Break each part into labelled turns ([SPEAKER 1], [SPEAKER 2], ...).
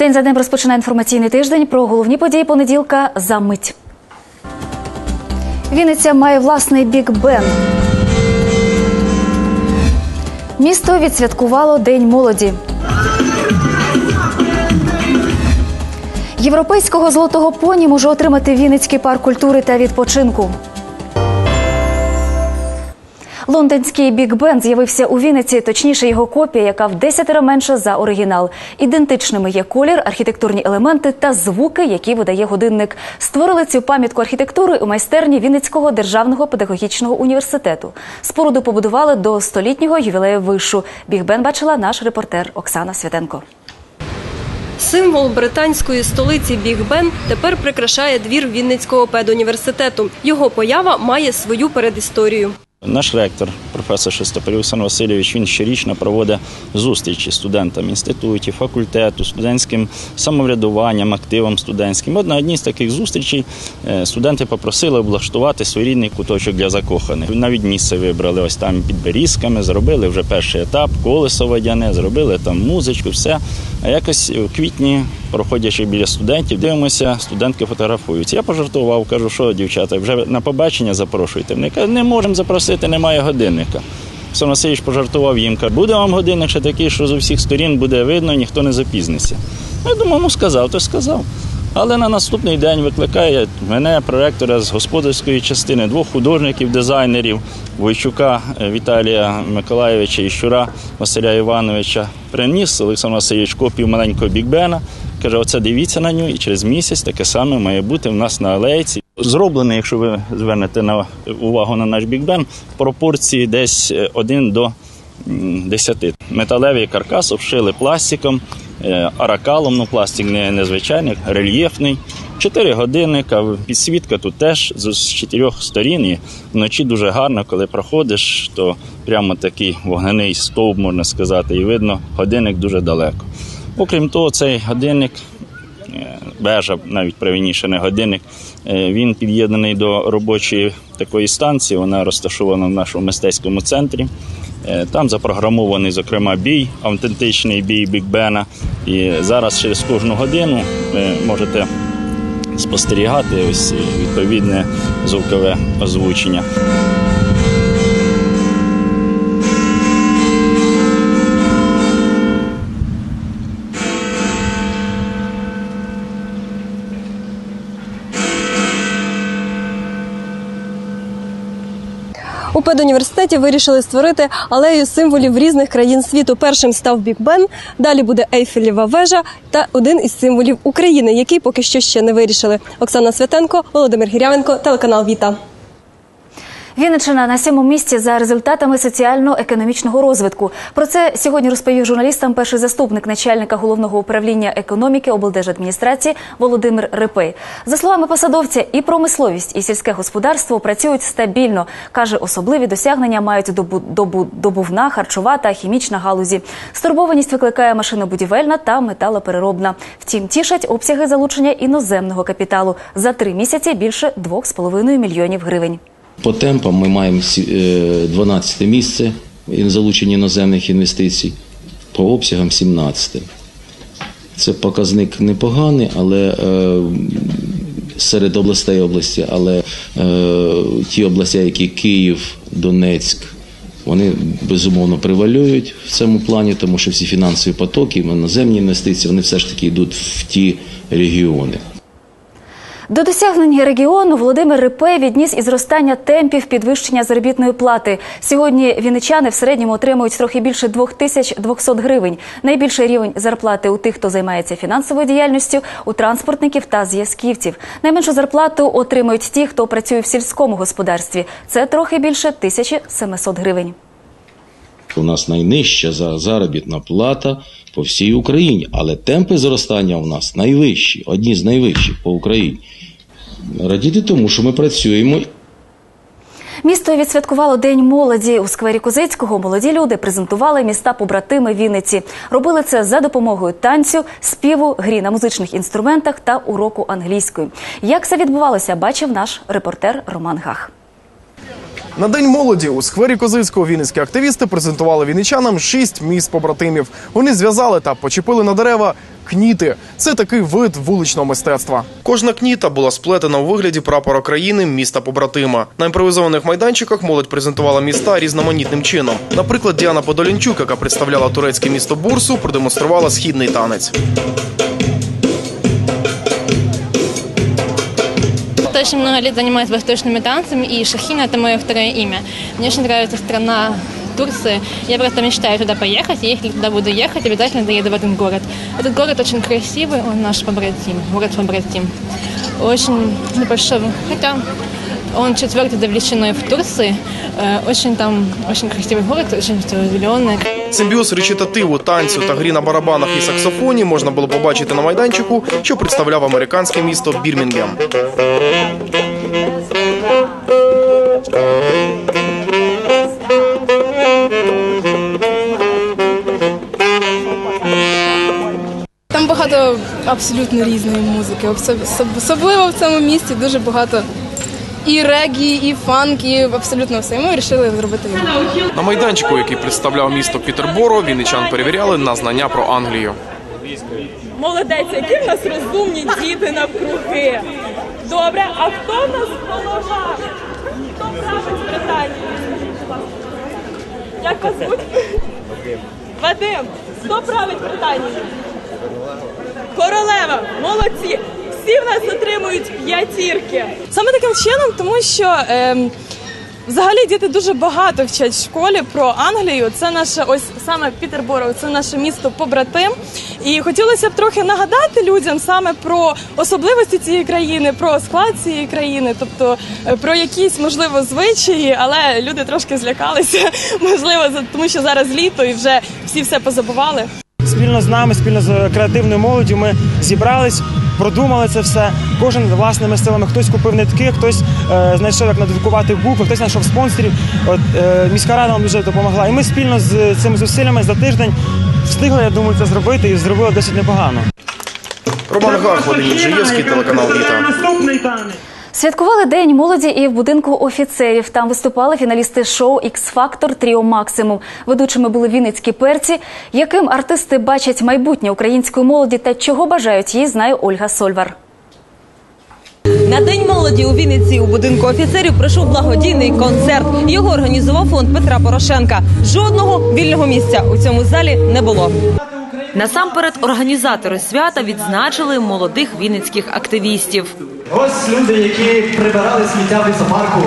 [SPEAKER 1] День за днем розпочинає інформаційний тиждень про головні події понеділка за мить. Вінниця має власний бік Бен. Місто відсвяткувало День молоді. Європейського золотого поні може отримати Вінницький парк культури та відпочинку. Лондонський Біг Бен з'явився у Вінниці, точніше його копія, яка в десятеро менша за оригінал. Ідентичними є колір, архітектурні елементи та звуки, які видає годинник. Створили цю пам'ятку архітектури у майстерні Вінницького державного педагогічного університету. Споруду побудували до столітнього ювілею вишу. Біг Бен бачила наш репортер Оксана Святенко.
[SPEAKER 2] Символ британської столиці Біг Бен тепер прикрашає двір Вінницького педуніверситету. Його поява має свою передісторію.
[SPEAKER 3] Наш ректор, професор Шестоперів Олександр Васильович, він щорічно проводить зустрічі студентам інститутів, факультету, студентським самоврядуванням, активом студентським. От на одній з таких зустрічей е, студенти попросили облаштувати своєрідний куточок для закоханих. Навіть місце вибрали ось там під берізками, зробили вже перший етап, колесо водяне, зробили там музичку, все. А якось в квітні, проходячи біля студентів, дивимося, студентки фотографуються. Я пожартував, кажу, що дівчата, вже на побачення запрошуєте. Вони кажуть, не можемо запросити, немає годинника. Васильович пожартував їм, каже, буде вам годинник ще такий, що з усіх сторін буде видно, ніхто не запізниться. Я думав, ну сказав, то сказав. Але на наступний день викликає мене, проректора з господарської частини, двох художників, дизайнерів Войчука Віталія Миколаєвича і Щура Василя Івановича. Приніс Олександр Васильович копію маленького бікбена. Каже, оце дивіться на нього, і через місяць таке саме має бути в нас на алейці. Зроблений, якщо ви звернете на увагу на наш бікбен, в пропорції десь 1 до 10. Металевий каркас обшили пластиком, аракалом, ну пластик не незвичайний, рельєфний. Чотири годинника, підсвітка тут теж з чотирьох сторін. І вночі дуже гарно, коли проходиш, то прямо такий вогняний стовп, можна сказати, і видно, годинник дуже далеко. Окрім того, цей годинник, вежа, навіть правильніше не годинник, він під'єднаний до робочої такої станції, вона розташована в нашому мистецькому центрі. Там запрограмований, зокрема, бій, автентичний бій Бікбена. І зараз через кожну годину ви можете спостерігати ось відповідне звукове озвучення.
[SPEAKER 2] У педуніверситеті вирішили створити алею символів різних країн світу. Першим став Біг Бен, далі буде Ейфелєва вежа та один із символів України, який поки що ще не вирішили. Оксана Святенко, Володимир Гірявенко, телеканал Віта.
[SPEAKER 1] Вінниччина на сьомому місці за результатами соціально-економічного розвитку. Про це сьогодні розповів журналістам перший заступник начальника головного управління економіки облдержадміністрації Володимир Рипей. За словами посадовця, і промисловість, і сільське господарство працюють стабільно. каже, особливі досягнення мають добу, добу, добувна, харчова та хімічна галузі. Стурбованість викликає машинобудівельна та металопереробна. Втім, тішать обсяги залучення іноземного капіталу за три місяці більше 2,5 мільйонів гривень.
[SPEAKER 4] По темпам ми маємо 12 місце залучення іноземних інвестицій, по обсягам 17. Це показник непоганий, але серед областей області, але ті області, які Київ, Донецьк, вони безумовно превалюють в цьому плані, тому що всі фінансові потоки, іноземні інвестиції, вони все ж таки йдуть в ті регіони.
[SPEAKER 1] До досягнення регіону Володимир Рипей відніс і зростання темпів підвищення заробітної плати. Сьогодні вінничани в середньому отримують трохи більше 2200 гривень. Найбільший рівень зарплати у тих, хто займається фінансовою діяльністю, у транспортників та зв'язківців. Найменшу зарплату отримують ті, хто працює в сільському господарстві. Це трохи більше 1700 гривень.
[SPEAKER 4] У нас найнижча заробітна плата по всій Україні, але темпи зростання у нас найвищі, одні з найвищих по Україні. Радіти тому, що ми працюємо.
[SPEAKER 1] Місто відсвяткувало День молоді у сквері Козицького. Молоді люди презентували міста побратими Вінниці. Робили це за допомогою танцю, співу, грі на музичних інструментах та уроку англійської. Як це відбувалося, бачив наш репортер Роман Гах.
[SPEAKER 5] На день молоді у сквері Козицького вінницькі активісти презентували вінничанам шість міст побратимів. Вони зв'язали та почепили на дерева кніти. Це такий вид вуличного мистецтва. Кожна кніта була сплетена у вигляді прапора країни міста побратима. На імпровізованих майданчиках молодь презентувала міста різноманітним чином. Наприклад, Діана Подолінчук, яка представляла турецьке місто Бурсу, продемонструвала східний танець.
[SPEAKER 6] Очень много лет занимаюсь восточными танцами, и Шахина – это мое второе имя. Мне очень нравится страна Турция. Я просто мечтаю туда поехать, и если туда буду ехать, обязательно заеду в этот город. Этот город очень красивый, он наш побратим, город побратим. Очень небольшой, хотя он четвертый за величиной в Турции. Э, Очень там, очень красивый город, очень все зеленое.
[SPEAKER 5] Симбіоз речитативу, танцю та грі на барабанах і саксофоні можна було побачити на майданчику, що представляв американське місто Бірмінгем.
[SPEAKER 7] Абсолютно різної музики. Особ- особ- Особливо в цьому місті дуже багато і регі, і фанк, і абсолютно все. І ми вирішили зробити його.
[SPEAKER 5] На майданчику, який представляв місто Пітерборо, вінничан перевіряли на знання про Англію.
[SPEAKER 8] Молодець, які в нас розумні діти навкруги. Добре, а хто в нас голова? Хто править питання? Як вас звуть? Вадим. Хто править питання? Королева. Молодці. Всі в нас отримують п'ятірки. Саме таким чином, тому що ем, Взагалі діти дуже багато вчать в школі про Англію. Це наше ось саме Пітерборо, це наше місто побратим. І хотілося б трохи нагадати людям саме про особливості цієї країни, про склад цієї країни, тобто е, про якісь можливо звичаї, але люди трошки злякалися, можливо, за- тому що зараз літо і вже всі все позабували.
[SPEAKER 9] Спільно з нами, спільно з креативною молоддю ми зібрались, продумали це все. Кожен власними силами. Хтось купив нитки, хтось е, знайшов, як надрукувати букви, хтось знайшов спонсорів. От е, міська рада нам дуже допомогла. І ми спільно з цими зусиллями за тиждень встигли, я думаю, це зробити і зробили досить непогано.
[SPEAKER 5] Роман Гах, Вадим Ніжиєвський, телеканал Віта.
[SPEAKER 9] Наступний танець.
[SPEAKER 1] Святкували День молоді і в будинку офіцерів. Там виступали фіналісти шоу «Ікс-фактор» Тріо Максимум. Ведучими були вінницькі перці. Яким артисти бачать майбутнє української молоді та чого бажають їй, знає Ольга Сольвар.
[SPEAKER 10] На день молоді у Вінниці у будинку офіцерів пройшов благодійний концерт. Його організував фонд Петра Порошенка. Жодного вільного місця у цьому залі не було. Насамперед, організатори свята відзначили молодих вінницьких активістів.
[SPEAKER 11] Ось люди, які прибирали сміття в лісопарку,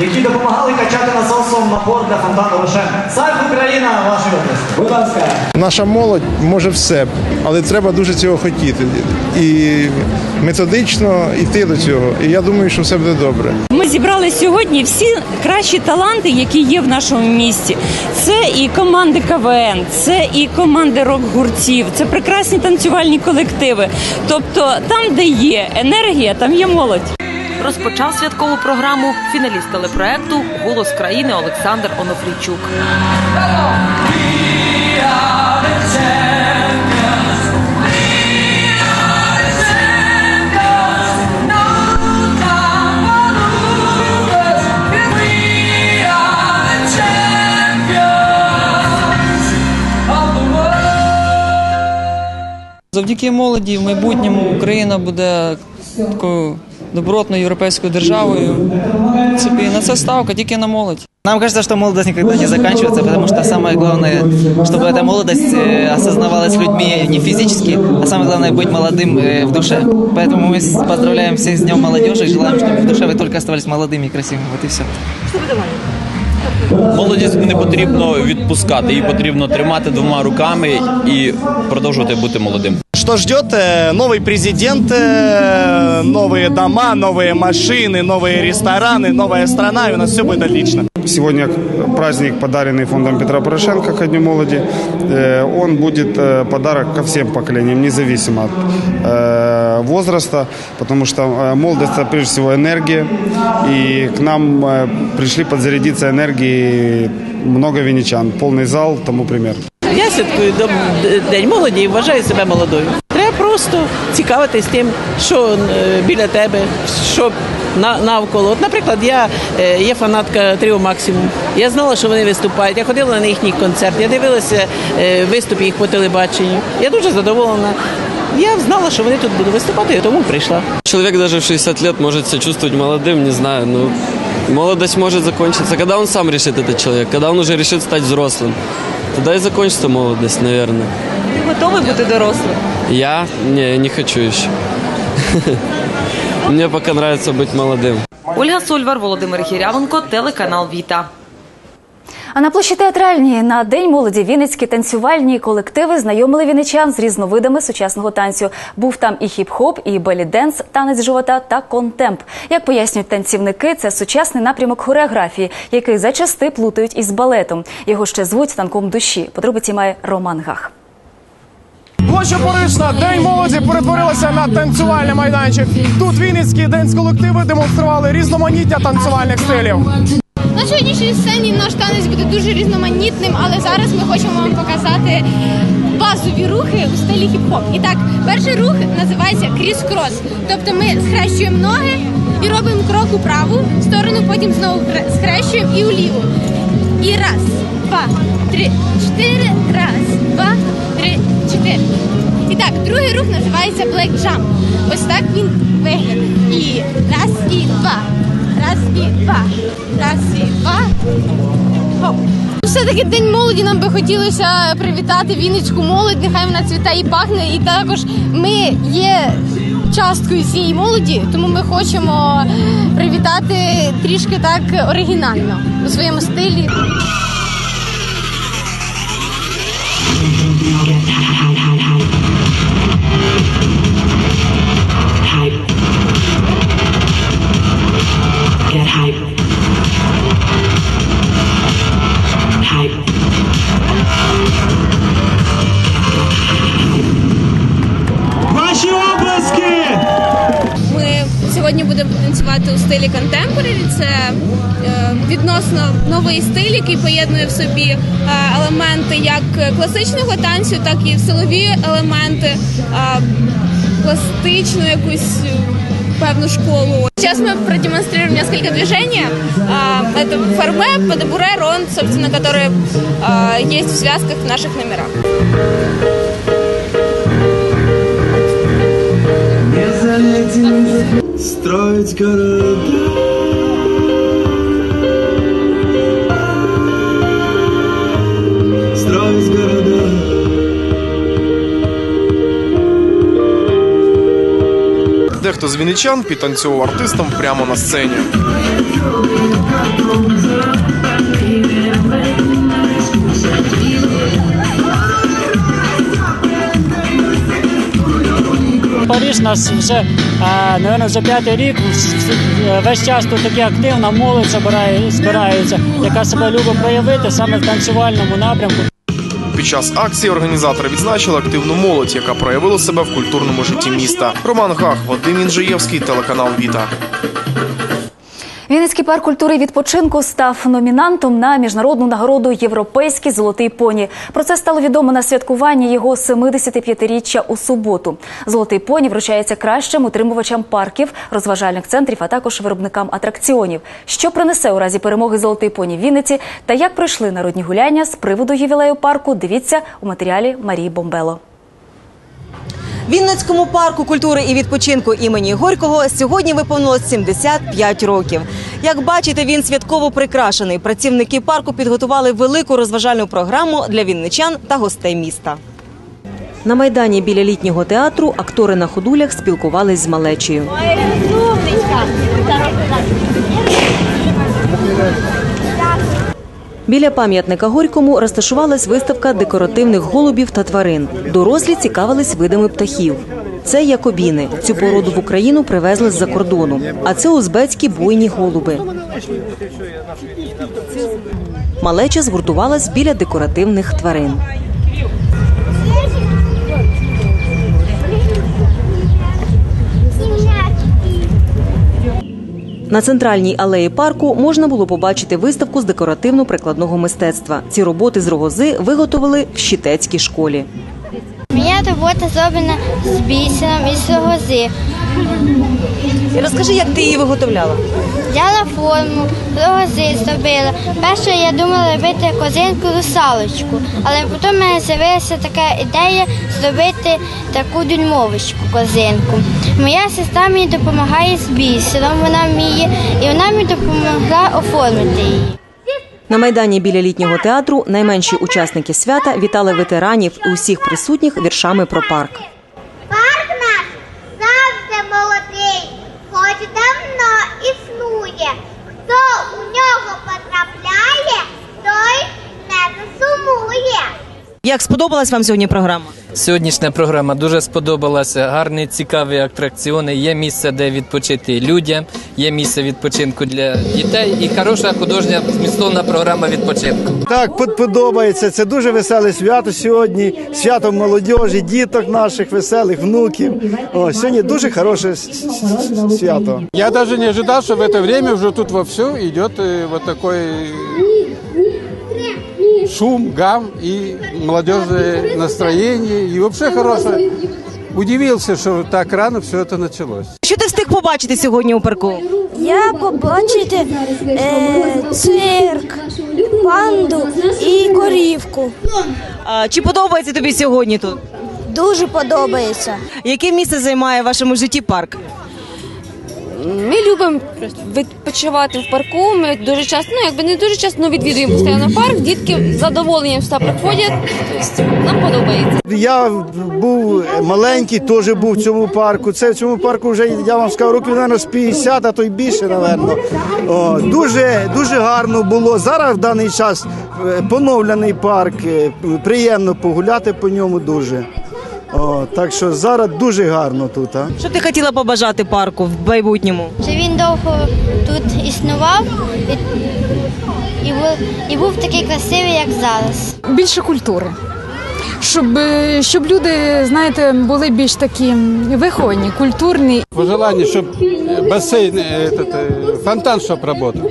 [SPEAKER 11] які допомагали качати насосом напор для фонтану Рошен. Сайт Україна, ваші області. Будь ласка.
[SPEAKER 12] Наша молодь може все, але треба дуже цього хотіти. І методично йти до цього. І я думаю, що все буде добре.
[SPEAKER 8] Ми зібрали сьогодні всі кращі таланти, які є в нашому місті. Це і команди КВН, це і команди рок-гуртів, це прекрасні танцювальні колективи. Тобто, там, де є енергія, там є молодь.
[SPEAKER 10] Розпочав святкову програму фіналіст телепроекту Голос країни Олександр Онофрійчук.
[SPEAKER 13] Завдяки молоді в майбутньому Україна буде такою добротною європейською державою. В принципі, на це ставка тільки на молодь.
[SPEAKER 11] Нам кажется, что молодость никогда не заканчивается, потому что самое главное, чтобы эта молодость э, осознавалась людьми не физически, а самое главное быть молодым э, в душе. Поэтому мы с- поздравляем всех с Днем молодежи и желаем, чтобы в душе вы только оставались молодыми и красивыми. Вот и все.
[SPEAKER 14] Молодість не потрібно відпускати, її потрібно тримати двома руками і продовжувати бути молодим.
[SPEAKER 11] Что ждет? Э, Новый президент, э, новые дома, новые машины, новые рестораны, новая страна, и у нас все будет отлично.
[SPEAKER 12] Сегодня праздник, подаренный фондом Петра Порошенко ко Дню молоді. Э, Он будет э, подарок ко всем поколениям, независимо от э, возраста, потому что э, молодость это прежде всего энергия, и к нам э, пришли подзарядиться энергией много венечан, полный зал тому пример.
[SPEAKER 8] Я святкую День молоді і вважаю себе молодою. Треба
[SPEAKER 15] просто цікавитись тим, що е, біля тебе, що навколо. От, наприклад, я е, є фанатка Тріо Максимум. Я знала, що вони виступають. Я ходила на їхній концерт, я дивилася е, виступ їх по телебаченню. Я дуже задоволена. Я знала, що вони тут будуть виступати, і тому прийшла.
[SPEAKER 16] Человек даже в 60 лет может себя чувствовать молодым, не знаю, ну, молодость может закончиться, когда он сам решит этот человек, когда он уже решит стать взрослым. Тогда и закончится молодость, наверное.
[SPEAKER 10] Ти готовий бути дорослим?
[SPEAKER 16] Я? Не, не хочу еще. Мне пока нравится быть молодым.
[SPEAKER 10] Ольга Сольвар, Володимир Гірявенко, телеканал Віта.
[SPEAKER 1] А на площі театральній на День молоді вінницькі танцювальні колективи знайомили вінничан з різновидами сучасного танцю. Був там і хіп-хоп, і белі-денс, танець живота та контемп. Як пояснюють танцівники, це сучасний напрямок хореографії, який зачасти плутають із балетом. Його ще звуть танком душі. Подробиці має Роман Гах.
[SPEAKER 5] Площа Поришна, День молоді перетворилася на танцювальний майданчик. Тут вінницькі денс-колективи демонстрували різноманіття танцювальних стилів.
[SPEAKER 17] На сьогоднішній сцені наш танець буде дуже різноманітним, але зараз ми хочемо вам показати базові рухи у стилі хіп-хоп. І так, перший рух називається кріс-крос. Тобто ми схрещуємо ноги і робимо крок у праву сторону, потім знову схрещуємо і у ліву. І раз, два, три, чотири, раз, два, три, чотири. І так, другий рух називається Black Jump. Ось так він виглядає. І раз, і два. Раз і два. Раз і два. Хоп. Все-таки День молоді нам би хотілося привітати Вінницьку молодь, нехай вона цвіте і пахне. І також ми є часткою цієї молоді, тому ми хочемо привітати трішки так оригінально у своєму стилі.
[SPEAKER 18] Hype. Hype.
[SPEAKER 19] Ваші обласки!
[SPEAKER 20] Ми сьогодні будемо танцювати у стилі контемпорарі. Це е, відносно новий стиль, який поєднує в собі е, елементи як класичного танцю, так і силові елементи, е, пластичну якусь певну школу. Сейчас мы продемонстрируем несколько движений. А, Это фарме, падебуре, рон, собственно, которые а, есть в связках в наших номерах.
[SPEAKER 19] Строить города.
[SPEAKER 5] Дехто з вінничан підтанцьовував артистам прямо на сцені.
[SPEAKER 21] Париж нас вже, напевно, вже п'ятий рік. Весь час тут таки активна молодь збирає, збирається, яка себе любить проявити саме в танцювальному напрямку.
[SPEAKER 5] Під час акції організатори відзначили активну молодь, яка проявила себе в культурному житті міста. Роман Гах, Вадим Інжиєвський, телеканал Віта.
[SPEAKER 1] Вінницький парк культури і відпочинку став номінантом на міжнародну нагороду Європейський золотий поні. Про це стало відомо на святкуванні його 75-річчя у суботу. Золотий поні вручається кращим утримувачам парків, розважальних центрів, а також виробникам атракціонів. Що принесе у разі перемоги золотий поні в Вінниці та як пройшли народні гуляння з приводу ювілею парку? Дивіться у матеріалі Марії Бомбело.
[SPEAKER 22] Вінницькому парку культури і відпочинку імені Горького сьогодні виповнилось 75 років. Як бачите, він святково прикрашений. Працівники парку підготували велику розважальну програму для вінничан та гостей міста. На майдані біля літнього театру актори на ходулях спілкувались з малечею. Біля пам'ятника Горькому розташувалась виставка декоративних голубів та тварин. Дорослі цікавились видами птахів. Це якобіни. Цю породу в Україну привезли з-за кордону. А це узбецькі буйні голуби. Малеча згуртувалась біля декоративних тварин. На центральній алеї парку можна було побачити виставку з декоративно-прикладного мистецтва. Ці роботи з рогози виготовили в щитецькій школі.
[SPEAKER 23] Моя робота зроблена з бісером і з.
[SPEAKER 22] І розкажи, як ти її виготовляла?
[SPEAKER 23] Взяла форму, лози зробила. Перше я думала робити козинку русалочку, але потім в мене з'явилася така ідея зробити таку дюймовочку козинку. Моя сестра мені допомагає з бісером, вона вміє, і вона мені допомогла оформити її.
[SPEAKER 22] На майдані біля літнього театру найменші учасники свята вітали ветеранів і усіх присутніх віршами про парк.
[SPEAKER 24] Парк наш завжди молодий, хоч давно існує. Хто у нього потрапляє, той не засумує.
[SPEAKER 22] Як сподобалась вам сьогодні програма?
[SPEAKER 25] Сьогоднішня програма дуже сподобалася. Гарні, цікаві атракціони. Є місце, де відпочити людям, є місце відпочинку для дітей і хороша художня змістовна програма відпочинку.
[SPEAKER 26] Так, подобається. Це дуже веселе свято сьогодні. Свято молодіжі, діток наших, веселих, внуків. О, сьогодні дуже хороше свято.
[SPEAKER 27] Я даже не ожидал, что в это время уже тут вовсю идет э, вот такой шум, гам и молодежное настроение. И вообще хорошее. Удивился, что так рано все это началось.
[SPEAKER 22] Що ти встиг побачити сьогодні у парку?
[SPEAKER 28] Я побачити е, цирк, панду і корівку.
[SPEAKER 22] А, чи подобається тобі сьогодні тут?
[SPEAKER 28] Дуже подобається.
[SPEAKER 22] Яке місце займає в вашому житті парк?
[SPEAKER 29] Ми любимо відпочивати в парку. Ми дуже часто, ну якби не дуже часто, але відвідуємо постійно парк. Дітки з задоволенням сюди приходять. Тобто нам подобається.
[SPEAKER 26] Я був маленький, теж був в цьому парку. Це в цьому парку вже я вам сказав, років мабуть, з 50, а то й більше, напевно. О, дуже, дуже гарно було. Зараз в даний час е, поновлений парк. е, Приємно погуляти по ньому дуже. О, так що зараз дуже гарно тут. А?
[SPEAKER 22] Що ти хотіла побажати парку в майбутньому?
[SPEAKER 23] Чи він довго тут існував і, і, був, і був такий красивий, як зараз.
[SPEAKER 30] більше культури. Щоб, е, щоб люди, знаєте, були більш такі виховані, культурні.
[SPEAKER 27] Пожелание, чтобы бассейн, э, этот, э, фонтан, чтобы работал.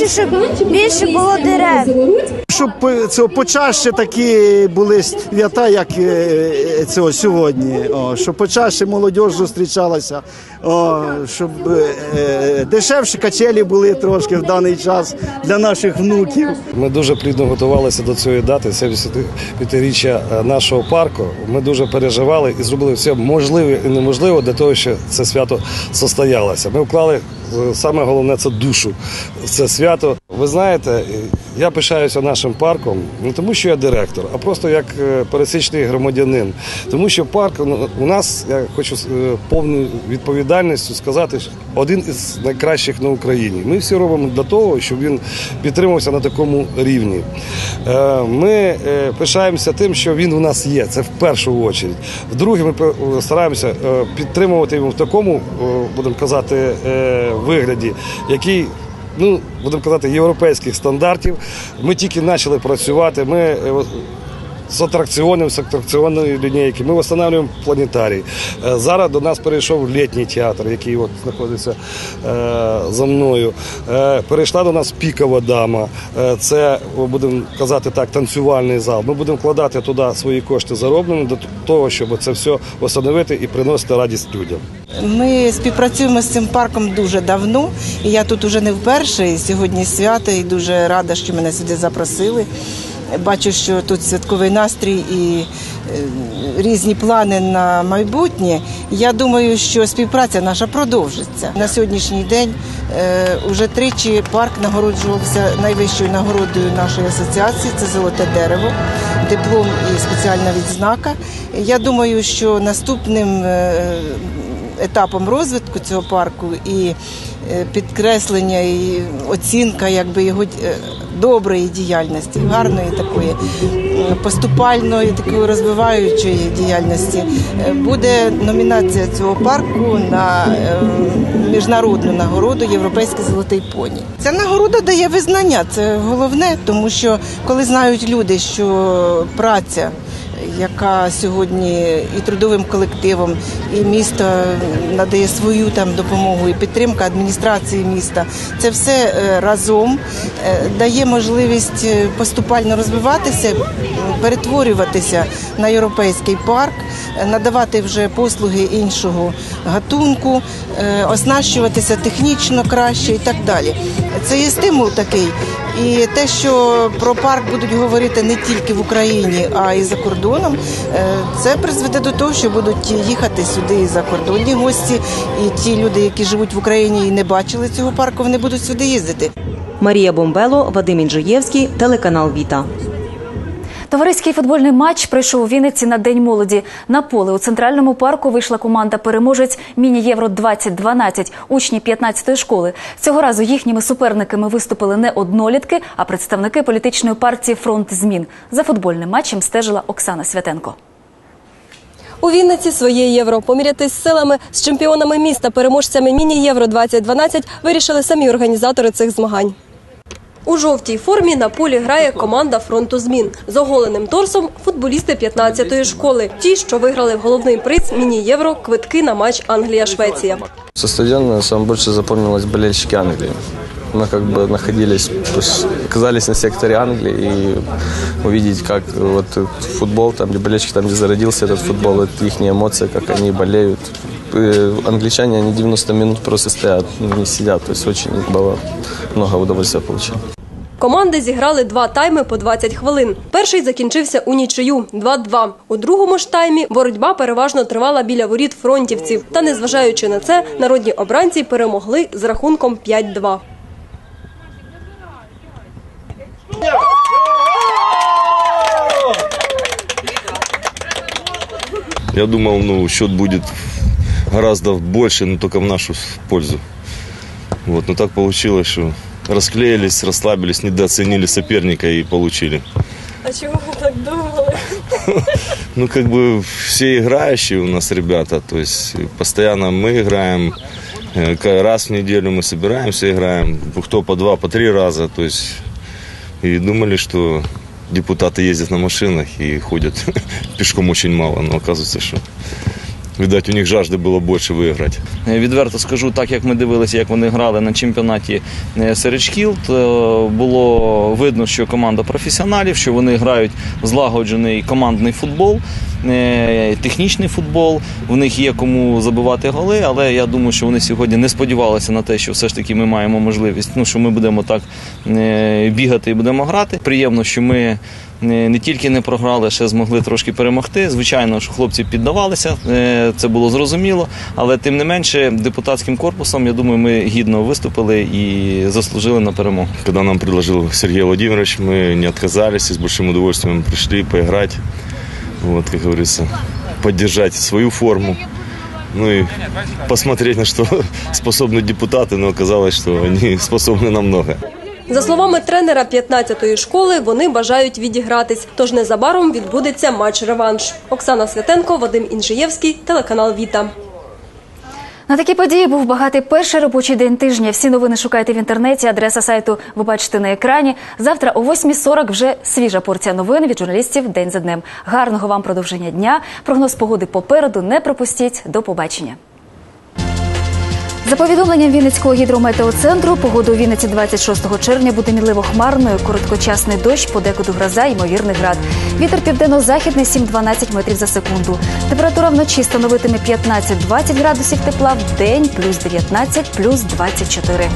[SPEAKER 28] Хочу, щоб більше було дерев.
[SPEAKER 26] Щоб по- цього почаще такі були свята, як е, цього сьогодні. О, щоб почаще молодь зустрічалася, о, щоб е, дешевші качелі були трошки в даний час для наших внуків.
[SPEAKER 31] Ми дуже плідно готувалися до цієї дати 75-річчя е, нашого парку. Ми дуже переживали і зробили все можливе і неможливе для того, щоб це свято состоялося. Ми вклали е, саме головне це душу це свято. Ви знаєте, я пишаюся нашим парком не тому, що я директор, а просто як е, пересічний громадянин. Тому що парк ну, у нас, я хочу е, повною відповідальністю сказати, один із найкращих на Україні. Ми всі робимо для того, щоб він підтримувався на такому рівні. Е, Ми пишаємося тим, що він у нас є. Це в першу чергу. Вдруге, ми стараємося підтримувати його в такому, будемо казати, вигляді, який ну, будемо казати, європейських стандартів. Ми тільки почали працювати. Ми е, з атракціонів, з атракціонної лінійки. Ми встановлюємо планетарій. Е, Зараз до нас перейшов літній театр, який от знаходиться е, за мною. Е, перейшла до нас пікова дама. Це, будемо казати так, танцювальний зал. Ми будемо вкладати туди свої кошти зароблені для того, щоб це все встановити і приносити радість людям.
[SPEAKER 32] Ми співпрацюємо з цим парком дуже давно. І я тут уже не вперше. І сьогодні свято, і дуже рада, що мене сюди запросили. Бачу, що тут святковий настрій і е, різні плани на майбутнє. Я думаю, що співпраця наша продовжиться. На сьогоднішній день е, уже тричі парк нагороджувався найвищою нагородою нашої асоціації це золоте дерево, диплом і спеціальна відзнака. Я думаю, що наступним е, етапом розвитку цього парку і е, підкреслення і оцінка якби його е, доброї діяльності, гарної такої е, поступальної, такої розвиваючої діяльності. Буде номінація цього парку на міжнародну нагороду Європейський золотий поні. Ця нагорода дає визнання. Це головне, тому що коли знають люди, що праця яка сьогодні і трудовим колективом, і місто надає свою там допомогу, і підтримка адміністрації міста. Це все е, разом е, дає можливість е, поступально розвиватися, перетворюватися на європейський парк, надавати вже послуги іншого гатунку, оснащуватися технічно краще і так далі. Це є стимул такий. І те, що про парк будуть говорити не тільки в Україні, а й за кордоном, е, це призведе до того, що будуть їхати сюди і закордонні гості, і ті люди, які живуть в Україні і не бачили цього парку, вони будуть сюди їздити.
[SPEAKER 22] Марія Бомбело, Вадим Інжуєвський, телеканал Віта.
[SPEAKER 1] Товариський футбольний матч пройшов у Вінниці на День молоді. На поле у центральному парку вийшла команда переможець міні Євро 2012 учні 15-ї школи. Цього разу їхніми суперниками виступили не однолітки, а представники політичної партії Фронт змін. За футбольним матчем стежила Оксана Святенко.
[SPEAKER 33] У Вінниці своє євро помірятись силами з чемпіонами міста, переможцями міні-євро 2012 вирішили самі організатори цих змагань. У жовтій формі на полі грає команда фронту змін з оголеним торсом футболісти 15-ї школи. Ті, що виграли в головний приз міні-євро квитки на матч Англія-Швеція.
[SPEAKER 34] Со стадиона самое больше запомнилось болельщики Англии. Мы как бы находились, то есть оказались на секторе Англии и увидеть, как вот футбол, там где болельщики, там где зародился этот футбол, это их эмоции, как они болеют. Э, Англичане, они 90 минут просто стоят, ну, не сидят, то есть очень было много удовольствия получили.
[SPEAKER 33] Команди зіграли два тайми по 20 хвилин. Перший закінчився у нічию 2-2. У другому ж таймі боротьба переважно тривала біля воріт фронтівців. Та незважаючи на це, народні обранці перемогли з рахунком 5-2.
[SPEAKER 35] Я думал, ну, счет будет гораздо больше, но только в нашу пользу. Вот, но так получилось, что расклеились, расслабились, недооценили соперника и получили.
[SPEAKER 33] А чому ви так думали?
[SPEAKER 35] Ну, как бы все играющие у нас ребята, то есть постоянно мы играем, э, раз в неделю мы собираемся, играем, кто по два, по три раза, то есть и думали, что депутаты ездят на машинах и ходят пешком очень мало, но оказывается, что Видать, у них жажди було більше виграти.
[SPEAKER 36] Е, Відверто скажу, так як ми дивилися, як вони грали на чемпіонаті е, серед шкіл, то було видно, що команда професіоналів, що вони грають злагоджений командний футбол, технічний футбол. В них є кому забивати голи, але я думаю, що вони сьогодні не сподівалися на те, що все ж таки ми маємо можливість, ну що ми будемо так е, бігати і будемо грати. Приємно, що ми. Не не тільки не програли, ще змогли трошки перемогти. Звичайно, що хлопці піддавалися, е, це було зрозуміло. Але тим не менше, депутатським корпусом, я думаю, ми гідно виступили і заслужили на перемогу.
[SPEAKER 35] Когда нам предложил Сергей Владимирович, мы не отказались и с большим удовольствием пришли поиграть Вот, как говорится, поддержать свою форму. Ну и посмотреть, на что способны депутаты, но оказалось, что они способны на многое.
[SPEAKER 33] За словами тренера 15-ї школи, вони бажають відігратись. Тож незабаром відбудеться матч-реванш. Оксана Святенко, Вадим Інжиєвський, телеканал Віта.
[SPEAKER 1] На такі події був багатий перший робочий день тижня. Всі новини шукайте в інтернеті. Адреса сайту ви бачите на екрані. Завтра о 8.40 вже свіжа порція новин від журналістів день за днем. Гарного вам продовження дня. Прогноз погоди попереду. Не пропустіть. До побачення. За повідомленням Вінницького гідрометеоцентру, погода у Вінниці 26 червня буде мінливо хмарною, короткочасний дощ, подекуди гроза, ймовірний град. Вітер південно-західний 7-12 метрів за секунду. Температура вночі становитиме 15-20 градусів тепла, в день плюс 19, плюс 24.